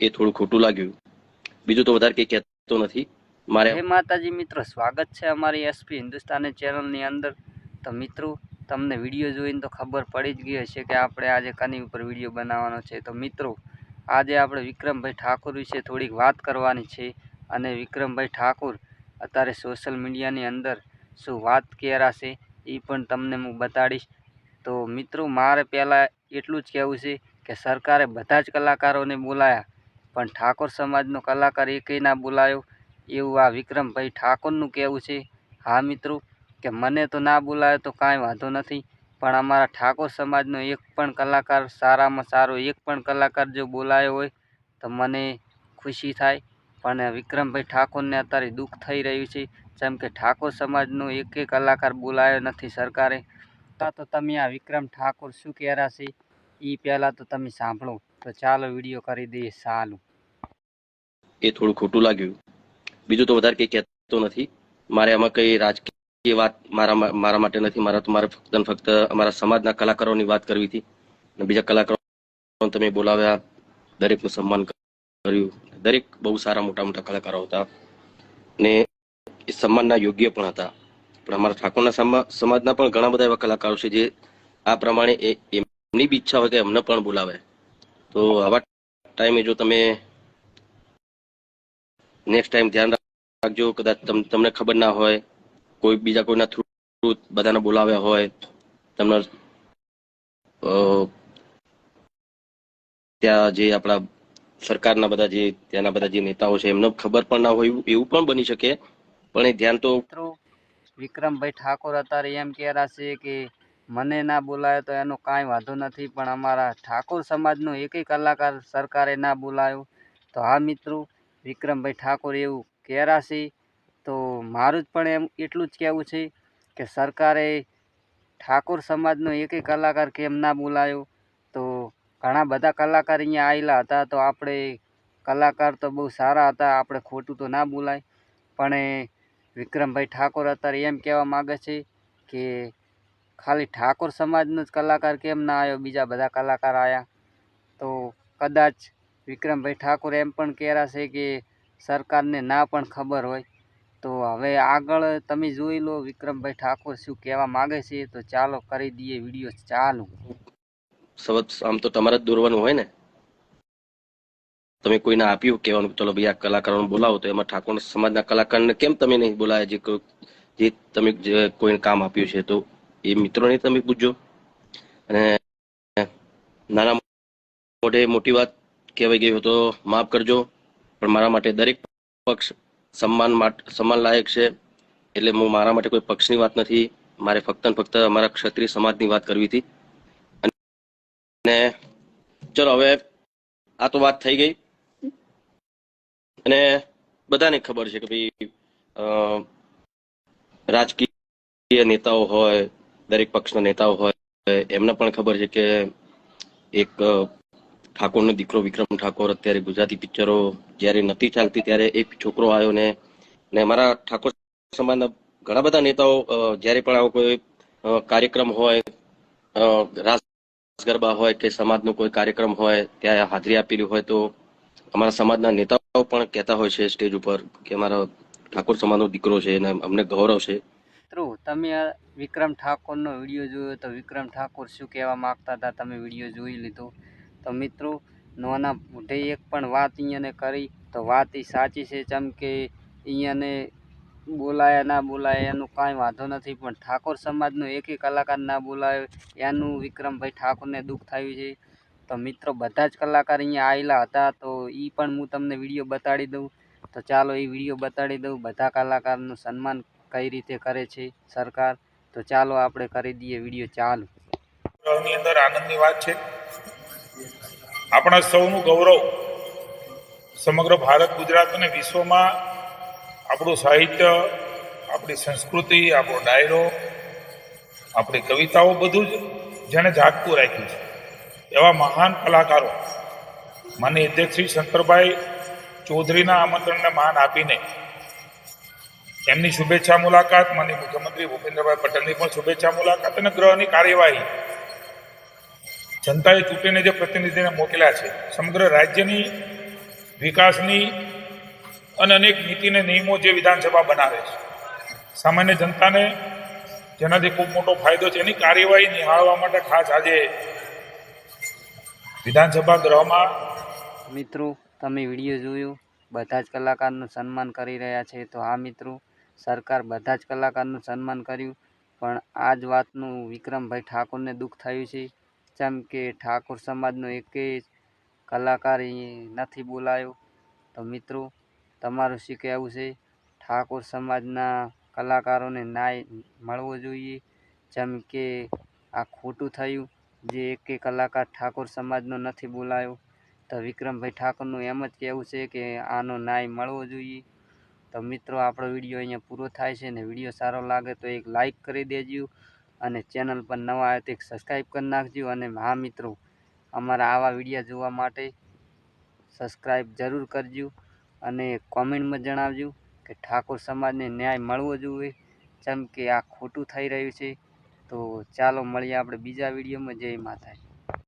એ થોડું ખોટું લાગ્યું. બીજું તો વધારે કંઈ કહેતો નથી. મારે હે માતાજી મિત્રો, સ્વાગત છે અમારી એસપી હિન્દુસ્તાની ચેનલની અંદર. તો મિત્રો, તમને વીડિયો જોઈને તો ખબર પડી જ ગઈ હશે કે આપણે આજે કની ઉપર વીડિયો બનાવવાનો છે. તો મિત્રો, આજે આપણે વિક્રમભાઈ ઠાકોર વિશે થોડીક વાત કરવાની છે. અને વિક્રમભાઈ ઠાકોર અત્યારે સોશિયલ મીડિયાની અંદર શું વાત કર્યા છે, એ પણ તમને હું બતાડીશ. તો મિત્રો, મારે પહેલાં એટલું જ કહેવું છે કે સરકારે બધા જ કલાકારોને બોલાયા. પણ ઠાકોર સમાજનો કલાકાર એકેય ના બોલાયો. એવું આ વિક્રમભાઈ ઠાકોરનું કહેવું છે. હા, મિત્રો, કે મને તો ના બોલાયો તો કાંઈ વાંધો નથી. પણ અમારા ઠાકોર સમાજનો એક પણ કલાકાર, સારામાં સારો એક પણ કલાકાર જો બોલાયો હોય, તો મને ખુશી થાય. પણ વિક્રમભાઈ ઠાકોરને અત્યારે દુઃખ થઈ રહ્યું છે. જેમ કે ઠાકોર સમાજનો એકેય કલાકાર બોલાયો નથી સરકારે. તા તમે આ વિક્રમ ઠાકોર શું કહેરા છે? એ પહેલાં તો તમે સાંભળો. તો ચાલો વીડિયો કરી દઈએ સાલું. એ થોડું ખોટું લાગ્યું. બીજું તો વધારે કંઈ કહેતો નથી. મારે આમાં કઈ રાજકીય વાત મારા મારા માટે નથી. મારા તો મારે ફક્ત ફક્ત અમારા સમાજના કલાકારોની વાત કરવી હતી. અને બીજા કલાકારો તમે બોલાવ્યા, દરેકનું સન્માન કર્યું. દરેક બહુ સારા મોટા મોટા કલાકારો હતા. ને એ સન્માનના યોગ્ય પણ હતા. પણ અમારા ઠાકોરના સમા- સમાજના પણ ઘણા બધા એવા કલાકારો છે જે આ પ્રમાણે એમની બી ઈચ્છા હોય કે એમને પણ બોલાવે. તો આવા ટાઈમે જો તમે નેક્સ્ટ ટાઈમ ધ્યાન રાખજો, કદાચ તમને ખબર ના હોય, કોઈ બીજા કોઈના થ્રુ બધાને બોલાવ્યા હોય, તમને ત્યાં જે આપણા સરકારના બધા જે, ત્યાંના બધા જે નેતાઓ છે, એમને ખબર પણ ના હોય, એવું- પણ બની શકે. પણ એ ધ્યાન તો વિક્રમભાઈ ઠાકોર અત્યારે એમ કહેરા છે કે મને ના બોલાયો તો એનો કાંઈ વાંધો નથી, પણ અમારા ઠાકોર સમાજનો એકેય કલાકાર સરકારે ના બોલાયો. તો હા મિત્રો, વિક્રમભાઈ ઠાકોર એવું કહેરાશે તો મારું જ પણ એમ એટલું જ કહેવું છે કે સરકારે ઠાકોર સમાજનો એકેય કલાકાર કેમ ના બોલાયો? તો ઘણા બધા કલાકાર અહીંયા આવેલા હતા, તો આપણે કલાકાર તો બહુ સારા હતા, આપણે ખોટું તો ના બોલાય. પણ વિક્રમભાઈ ઠાકોર અત્યારે એમ કહેવા માગે છે કે ખાલી ઠાકોર સમાજનો જ કલાકાર કેમ ના આવ્યો? બીજા બધા કલાકાર આવ્યા. તો કદાચ વિક્રમભાઈ ઠાકોર એમ પણ કહેરા છે કે સરકારને ના પણ ખબર હોય. તો હવે આગળ તમે જોઈ લો વિક્રમભાઈ ઠાકોર શું કહેવા માગે છે. તો ચાલો કરી દઈએ વીડિયો ચાલુ. સવત આમ તો તમારે જ દોરવાનું હોય ને? તમે કોઈને આપ્યું કહેવાનું? ચલો ભાઈ આ કલાકારોને બોલાવો તો એમાં ઠાકોર સમાજના કલાકારને કેમ તમે નહીં બોલાયા? જે જે તમે કોઈને કામ આપ્યું છે તો એ મિત્રોને તમે પૂછજો. અને નાના મોઢે મોટી વાત કહેવાય ગઈ હોય તો માફ કરજો. પણ મારા માટે દરેક પક્ષ સન્માન સન્માન લાયક છે. એટલે હું મારા માટે કોઈ પક્ષની વાત નથી. મારે ફક્ત ફક્ત અમારા ક્ષત્રિય સમાજની વાત કરવી હતી. અને ચલો હવે આ તો વાત થઈ ગઈ. અને બધાને ખબર છે કે ભાઈ રાજકીય નેતાઓ હોય દરેક પક્ષના નેતાઓ હોય, એમને પણ ખબર છે કે એક ઠાકોરનો દીકરો વિક્રમ ઠાકોર અત્યારે ગુજરાતી પિક્ચરો જ્યારે નથી ચાલતી ત્યારે એક છોકરો આવ્યો ને ને અમારા ઠાકોર સમાજના ઘણા બધા નેતાઓ જ્યારે પણ આવો કોઈ કાર્યક્રમ હોય રાસ ગરબા હોય કે સમાજનો કોઈ કાર્યક્રમ હોય, ત્યાં હાજરી આપેલી હોય તો અમારા સમાજના નેતાઓ પણ કહેતા હોય છે સ્ટેજ ઉપર કે અમારા ઠાકોર સમાજનો દીકરો છે અને અમને ગૌરવ છે. મિત્રો, તમે વિક્રમ ઠાકોરનો વીડિયો જોયો તો વિક્રમ ઠાકોર શું કહેવા માગતા હતા તમે વીડિયો જોઈ લીધો. તો મિત્રો, નોના મોઢે એક પણ વાત અહીંયાને કરી તો વાત એ સાચી છે જેમ કે અહીંયાને બોલાયા ના બોલાયા એનું કાંઈ વાંધો નથી પણ ઠાકોર સમાજનો એક કલાકાર ના બોલાયો એનું વિક્રમભાઈ ઠાકોરને દુઃખ થયું છે. તો મિત્રો, બધા જ કલાકાર અહીંયા આવેલા હતા તો એ પણ હું તમને વીડિયો બતાડી દઉં. તો ચાલો એ વીડિયો બતાડી દઉં. બધા કલાકારનું સન્માન કઈ રીતે કરે છે સરકાર? તો ચાલો આપણે કરી દઈએ વીડિયો ચાલુ. ગૌરવની અંદર આનંદની વાત છે. આપણા સૌનું ગૌરવ સમગ્ર ભારત, ગુજરાત અને વિશ્વમાં આપણું સાહિત્ય, આપણી સંસ્કૃતિ, આપણો ડાયરો, આપણી કવિતાઓ બધું જ જેણે જાગતું રાખ્યું છે. એવા મહાન કલાકારો માનની અધ્યક્ષ શ્રી શંકરભાઈ ચૌધરીના આમંત્રણને માન આપીને એમની શુભેચ્છા મુલાકાત માનની મુખ્યમંત્રી ભૂપેન્દ્રભાઈ પટેલની પણ શુભેચ્છા મુલાકાત અને ગ્રહની કાર્યવાહી. જનતાએ ચૂંટીને જે પ્રતિનિધિને મોકલ્યા છે, સમગ્ર રાજ્યની વિકાસની અને અનેક નીતિને નિયમો જે વિધાનસભા બનાવે છે. સામાન્ય જનતાને જેનાથી ખૂબ મોટો ફાયદો છે, એની કાર્યવાહી નિહાળવા માટે ખાસ આજે વિધાનસભા ગૃહમાં મિત્રો, તમે વીડિયો જોયો, બધા જ કલાકારનું સન્માન કરી રહ્યા છે, તો હા મિત્રો સરકાર બધા જ કલાકારનું સન્માન કર્યું. પણ આ જ વાતનું વિક્રમભાઈ ઠાકોરને દુઃખ થયું છે. જેમ કે ઠાકોર સમાજનો એકેય કલાકાર નથી બોલાયો. તો મિત્રો, તમારું શું કહેવું છે? ઠાકોર સમાજના કલાકારોને ન્યાય મળવો જોઈએ. જેમ કે આ ખોટું થયું જે એકેય કલાકાર ઠાકોર સમાજનો નથી બોલાયો. તો વિક્રમભાઈ ઠાકોરનું એમ જ કહેવું છે કે આનો ન્યાય મળવો જોઈએ. તો મિત્રો, આપણો વીડિયો અહીંયા પૂરો થાય છે ને વીડિયો સારો લાગે તો એક લાઈક કરી દેજો અને ચેનલ પર નવા આવે તો એક સબસ્ક્રાઈબ કરી નાખજો અને હા મિત્રો, અમારા આવા વીડિયો જોવા માટે સબસ્ક્રાઈબ જરૂર કરજો અને કોમેન્ટમાં જણાવજો કે ઠાકોર સમાજને ન્યાય મળવો જોઈએ. જેમ કે આ ખોટું થઈ રહ્યું છે તો ચાલો મળીએ આપણે બીજા વિડીયોમાં. જય માતા